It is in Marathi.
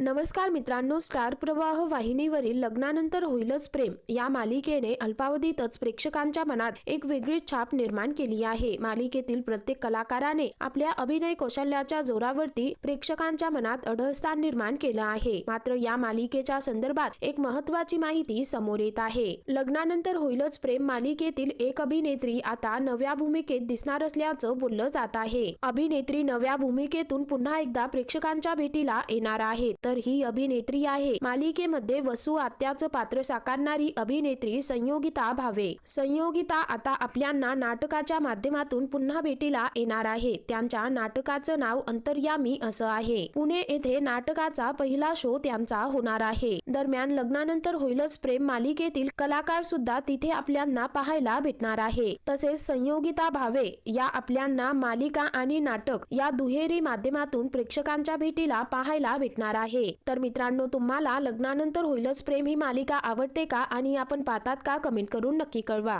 नमस्कार मित्रांनो स्टार प्रवाह वाहिनीवरील लग्नानंतर होईलच प्रेम. या मालिकेने अल्पावधीतच प्रेक्षकांच्या मनात एक वेगळीच छाप निर्माण केली आहे. मालिकेतील प्रत्येक कलाकाराने आपल्या अभिनय कौशल्याच्या जोरावरती प्रेक्षकांच्या मनात अढळस्थान निर्माण केलं आहे. मात्र या मालिकेच्या संदर्भात एक महत्वाची माहिती समोर येत आहे. लग्नानंतर होईलच प्रेम मालिकेतील एक अभिनेत्री आता नव्या भूमिकेत दिसणार असल्याचं बोललं जात आहे. अभिनेत्री नव्या भूमिकेतून पुन्हा एकदा प्रेक्षकांच्या भेटीला येणार आहे तर ही अभिनेत्री आहे. मालिकेमध्ये वसू आत्याचं पात्र साकारणारी अभिनेत्री संयोगिता भावे. संयोगिता आता आपल्यांना नाटकाच्या माध्यमातून पुन्हा भेटीला येणार आहे. त्यांच्या नाटकाचं नाव अंतर्यामी असं आहे. पुणे येथे नाटकाचा पहिला शो त्यांचा होणार आहे. दरम्यान लग्नानंतर होईलच प्रेम मालिकेतील कलाकार सुद्धा तिथे आपल्यांना पाहायला भेटणार आहे. तसेच संयोगिता भावे या आपल्यांना मालिका आणि नाटक या दुहेरी माध्यमातून प्रेक्षकांच्या भेटीला पाहायला भेटणार आहे. तर मित्रांनो तुम्हाला लग्नानंतर होईलच प्रेम ही मालिका आवडते का आणि आपण पाहतात का? कमेंट करून नक्की कळवा.